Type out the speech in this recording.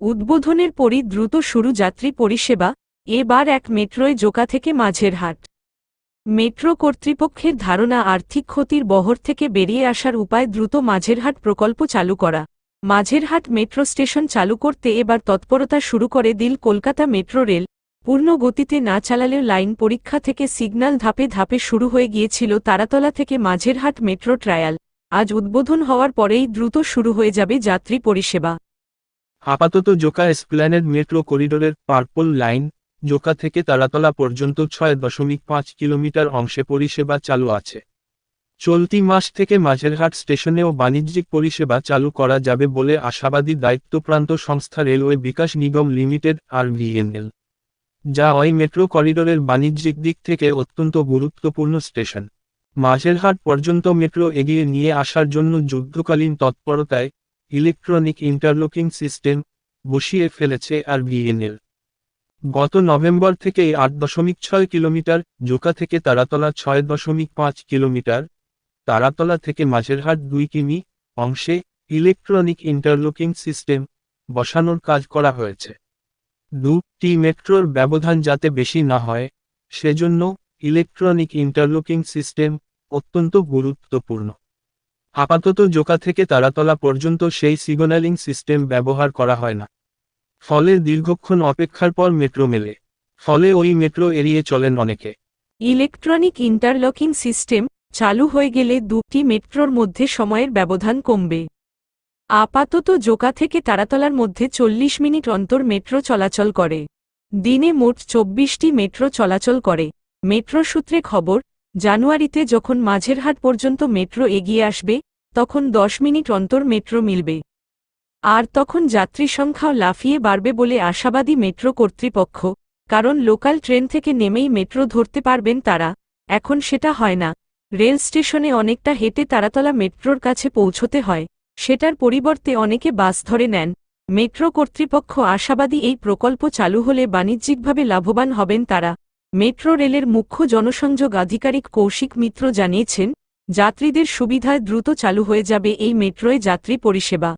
উদ্বোধনের পরই দ্রুত শুরু যাত্রী পরিষেবা, এবার এক মেট্রোয় জোকা থেকে মাঝেরহাট। মেট্রো কর্তৃপক্ষের ধারণা, আর্থিক ক্ষতির বহর থেকে বেরিয়ে আসার উপায় দ্রুত মাঝেরহাট প্রকল্প চালু করা। মাঝেরহাট মেট্রো স্টেশন চালু করতে এবার তৎপরতা শুরু করে দিল কলকাতা মেট্রো রেল। পূর্ণ গতিতে না চালালেও লাইন পরীক্ষা থেকে সিগন্যাল ধাপে ধাপে শুরু হয়ে গিয়েছিল তারাতলা থেকে মাঝেরহাট মেট্রো ট্রায়াল। আজ উদ্বোধন হওয়ার পরেই দ্রুত শুরু হয়ে যাবে যাত্রী পরিষেবা। আপাতত জোকা এসপ্ল্যানেড মেট্রো করিডোরের পার্পল লাইন, জোকা থেকে তারাতলা পর্যন্ত ছয় দশমিক পাঁচ কিলোমিটার অংশে পরিষেবা চালু আছে। চলতি মাস থেকে মাঝেরহাট স্টেশনেও বাণিজ্যিক পরিষেবা চালু করা যাবে বলে আশাবাদী দায়িত্বপ্রান্ত সংস্থা রেলওয়ে বিকাশ নিগম লিমিটেড, আর ভিএনএল যা ওই মেট্রো করিডোরের বাণিজ্যিক দিক থেকে অত্যন্ত গুরুত্বপূর্ণ স্টেশন। মাঝেরহাট পর্যন্ত মেট্রো এগিয়ে নিয়ে আসার জন্য যুদ্ধকালীন তৎপরতায় ইলেকট্রনিক ইন্টারলকিং সিস্টেম বসিয়ে ফেলেছে আর ভিএনএল গত নভেম্বর থেকে আট দশমিক ছয় কিলোমিটার, জোকা থেকে তারাতলা ছয় দশমিক পাঁচ কিলোমিটার, তারাতলা থেকে মাঝেরহাট দুই কিমি অংশে ইলেকট্রনিক ইন্টারলকিং সিস্টেম বসানোর কাজ করা হয়েছে। দুটি মেট্রোর ব্যবধান যাতে বেশি না হয়, সেজন্য ইলেকট্রনিক ইন্টারলকিং সিস্টেম অত্যন্ত গুরুত্বপূর্ণ। আপাতত জোকা থেকে তারাতলা পর্যন্ত সেই সিগন্যালিং সিস্টেম ব্যবহার করা হয় না। ফলে দীর্ঘক্ষণ অপেক্ষার পর মেট্রো মেলে, ফলে ওই মেট্রো এড়িয়ে চলেন অনেকে। ইলেকট্রনিক ইন্টারলকিং সিস্টেম চালু হয়ে গেলে দুটি মেট্রোর মধ্যে সময়ের ব্যবধান কমবে। আপাতত জোকা থেকে তারাতলার মধ্যে চল্লিশ মিনিট অন্তর মেট্রো চলাচল করে। দিনে মোট চব্বিশটি মেট্রো চলাচল করে। মেট্রো সূত্রে খবর, জানুয়ারিতে যখন মাঝেরহাট পর্যন্ত মেট্রো এগিয়ে আসবে, তখন দশ মিনিট অন্তর মেট্রো মিলবে। আর তখন যাত্রী সংখ্যাও লাফিয়ে বাড়বে বলে আশাবাদী মেট্রো কর্তৃপক্ষ, কারণ লোকাল ট্রেন থেকে নেমেই মেট্রো ধরতে পারবেন তারা। এখন সেটা হয় না। রেল স্টেশনে অনেকটা হেঁটে তারাতলা মেট্রোর কাছে পৌঁছতে হয়। সেটার পরিবর্তে অনেকে বাস ধরে নেন। মেট্রো কর্তৃপক্ষ আশাবাদী এই প্রকল্প চালু হলে বাণিজ্যিকভাবে লাভবান হবেন তারা। মেট্রো রেলের মুখ্য জনসংযোগ আধিকারিক কৌশিক মিত্র জানিয়েছেন, যাত্রীদের সুবিধায় দ্রুত চালু হয়ে যাবে এই মেট্রোয় যাত্রী পরিষেবা।